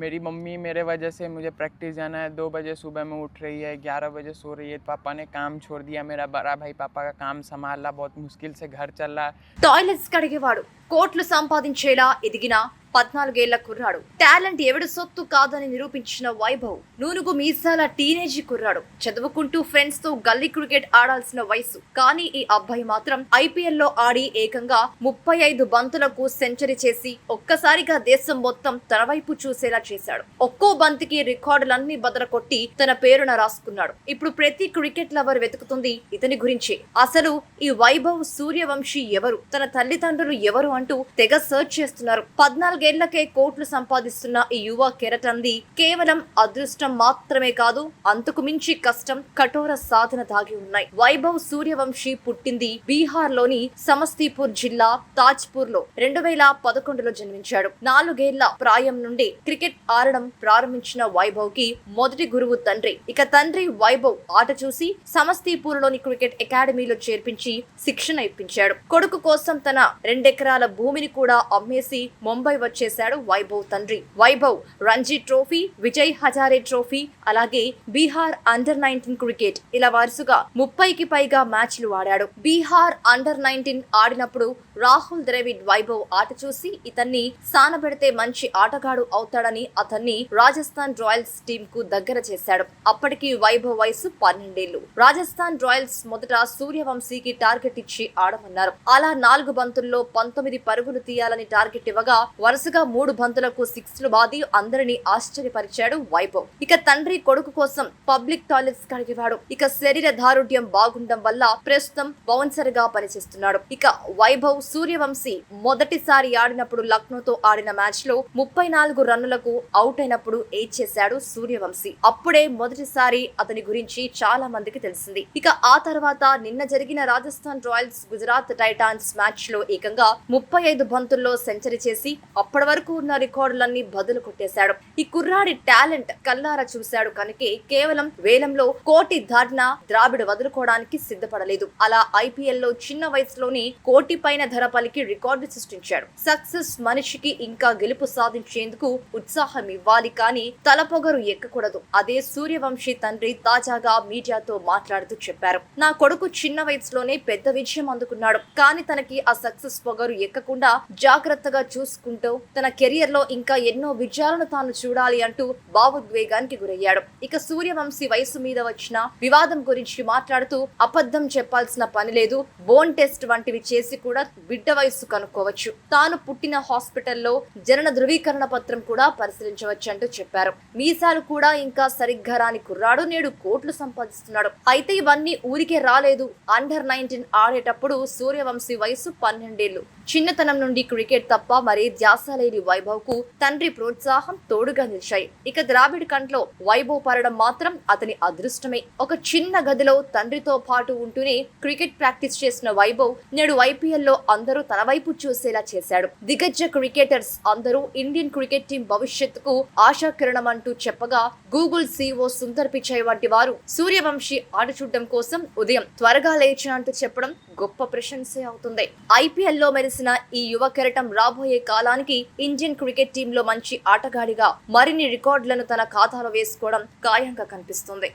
मेरी मम्मी मेरे वजह से मुझे प्रैक्टिस जाना है दो बजे सुबह में उठ रही है ग्यारह बजे सो रही है पापा ने काम छोड़ दिया मेरा बड़ा भाई पापा का काम संभालना बहुत मुश्किल से घर चल रहा है టాయిలెట్స్ కడిగేవాడు కోట్లు సంపాదించేలా ఎదిగిన పద్నాలుగేళ్ళ కుర్రాడు. టాలెంట్ ఎవడు సొత్తు కాదని నిరూపించిన వైభవ్ నూనుగు మీసాల టీనేజీ కుర్రాడు. చదువుకుంటూ ఫ్రెండ్స్తో గల్లీ క్రికెట్ ఆడాల్సిన వయసు కానీ ఈ అబ్బాయి మాత్రం ఐపీఎల్లో ఆడి ఏకంగా ముప్పై ఐదు బంతులకు సెంచరీ చేసి ఒక్కసారిగా దేశం మొత్తం తన వైపు చూసేలా చేశాడు. ఒక్కో బంతికి రికార్డులన్నీ బదల కొట్టి తన పేరున రాసుకున్నాడు. ఇప్పుడు ప్రతి క్రికెట్ లవర్ వెతుకుతుంది ఇతని గురించి. అసలు ఈ వైభవ్ సూర్యవంశీ ఎవరు? తన తల్లిదండ్రులు ఎవరు అంటూ తెగ సర్చ్ చేస్తున్నారు. పద్నాలుగు నాలుగేళ్ళకే కోట్లు సంపాదిస్తున్న ఈ యువ కెరటంది కేవలం అదృష్టం మాత్రమే కాదు అంతకు మించి కష్టం కఠోర సాధన దాగి ఉన్నాయి. వైభవ్ సూర్యవంశీ పుట్టింది బీహార్లోని సమస్తీపూర్ జిల్లా తాజ్పూర్లో రెండు వేల పదకొండులో జన్మించాడు. నాలుగేళ్ళ ప్రాయం నుండి క్రికెట్ ఆడడం ప్రారంభించిన వైభవ్కి మొదటి గురువు తండ్రి. ఇక తండ్రి వైభవ్ ఆట చూసి సమస్తీపూర్లోని క్రికెట్ అకాడమీలో చేర్పించి శిక్షణ ఇప్పించాడు. కొడుకు కోసం తన రెండెకరాల భూమిని కూడా అమ్మేసి ముంబై చేశాడు వైభవ్ తండ్రి. వైభవ్ రంజీ ట్రోఫీ విజయ్ హజారే ట్రోఫీ అలాగే బీహార్ అండర్ నైన్టీన్ క్రికెట్ ఇలా వరుసగా ముప్పైకి పైగా మ్యాచ్లు ఆడాడు. బీహార్ అండర్ నైన్టీన్ ఆడినప్పుడు రాహుల్ ద్రవిడ్ వైభవ్ ఆట చూసి ఇతన్ని సానబెడితే మంచి ఆటగాడు అవుతాడని అతన్ని రాజస్థాన్ రాయల్స్ టీమ్కు దగ్గర చేశాడు. అప్పటికి వైభవ్ వయసు పన్నెండేళ్ళు రాజస్థాన్ రాయల్స్ మొదట సూర్యవంశీకి టార్గెట్ ఇచ్చి ఆడమన్నారు. అలా నాలుగు బంతుల్లో పంతొమ్మిది పరుగులు తీయాలని టార్గెట్ ఇవ్వగా వరుస వరుసగా మూడు బంతులకు సిక్స్లు బాది అందరినీ ఆశ్చర్యపరిచాడు వైభవ్. ఇక తండ్రి కొడుకు కోసం పబ్లిక్ టాయిలెట్స్ కడిగేవాడు. ఇక శరీర దారుఢ్యం బాగుండడం వల్ల ప్రస్తుతం బౌన్సర్గా పనిచేస్తున్నాడు. ఇక వైభవ్ సూర్యవంశీ మొదటిసారి ఆడినప్పుడు లక్నోతో ఆడిన మ్యాచ్లో ముప్పై నాలుగు రన్నులకు అవుట్ అయినప్పుడు ఏడ్ చేశాడు సూర్యవంశీ. అప్పుడే మొదటిసారి అతని గురించి చాలా మందికి తెలిసింది. ఇక ఆ తర్వాత నిన్న జరిగిన రాజస్థాన్ రాయల్స్ గుజరాత్ టైటాన్స్ మ్యాచ్లో ఏకంగా ముప్పై ఐదు బంతుల్లో సెంచరీ చేసి అప్పటి వరకు ఉన్న రికార్డులన్నీ బదులు కొట్టేశాడు. ఈ కుర్రాడి టాలెంట్ కల్లారా చూశాడు కనుక కేవలం వేలంలో కోటి దాటిన ద్రావిడ వదులుకోవడానికి సిద్ధపడలేదు. అలా ఐపీఎల్లో చిన్న వయసులోని కోటి పైన ధర పలికి రికార్డు సృష్టించాడు. సక్సెస్ మనిషికి ఇంకా గెలుపు సాధించేందుకు ఉత్సాహం ఇవ్వాలి కానీ తలపొగరు ఎక్కకూడదు. అదే సూర్యవంశీ తండ్రి తాజాగా మీడియాతో మాట్లాడుతూ చెప్పారు. నా కొడుకు చిన్న వయసులోనే పెద్ద విజయం అందుకున్నాడు. కానీ తనకి ఆ సక్సెస్ పొగరు ఎక్కకుండా జాగ్రత్తగా చూసుకుంటూ తన కెరియర్లో ఇంకా ఎన్నో విజయాలను తాను చూడాలి అంటూ భావోద్వేగానికి గురయ్యాడు. ఇక సూర్యవంశీ వయసు మీద వచ్చిన వివాదం గురించి మాట్లాడుతూ అబద్ధం చెప్పాల్సిన పని లేదు. బోన్ టెస్ట్ వంటివి చేసి కూడా బిడ్డ వయసు కనుక్కోవచ్చు. తాను పుట్టిన హాస్పిటల్లో జనన ధృవీకరణ పత్రం కూడా పరిశీలించవచ్చు అంటూ చెప్పారు. మీసాలు కూడా ఇంకా సరిగ్గా రాని కుర్రాడు. నేడు కోట్లు సంపాదిస్తున్నాడు. అయితే ఇవన్నీ ఊరికే రాలేదు. అండర్ నైన్టీన్ ఆడేటప్పుడు సూర్యవంశీ వయసు పన్నెండేళ్ళు చిన్నతనం నుండి క్రికెట్ తప్ప మరే ధ్యాస లేని వైభవ్కు తండ్రి ప్రోత్సాహం తోడుగా నిలిచాయి. ఇక ద్రావిడ్ కంట్లో వైభవ్ పడడం మాత్రం అతని అదృష్టమే. ఒక చిన్న గదిలో తండ్రితో పాటు ఉంటూనే క్రికెట్ ప్రాక్టీస్ చేసిన వైభవ్ నేడు ఐపీఎల్లో అందరూ తన వైపు చూసేలా చేశాడు. దిగ్గజ క్రికెటర్స్ అందరూ ఇండియన్ క్రికెట్ టీం భవిష్యత్తుకు ఆశాకిరణం అంటూ చెప్పగా గూగుల్ సిఓ సుందర్ పిచాయ్ వంటి వారు సూర్యవంశీ ఆట చూడడం కోసం ఉదయం త్వరగా లేచిన అంటూ చెప్పడం గొప్ప ప్రశంసే అవుతుంది. ఐపీఎల్లో మెరిసిన ఈ యువ కెరటం రాబోయే కాలానికి ఇండియన్ క్రికెట్ టీంలో మంచి ఆటగాడిగా మరిన్ని రికార్డులను తన ఖాతాలో వేసుకోవడం ఖాయంగా కనిపిస్తుంది.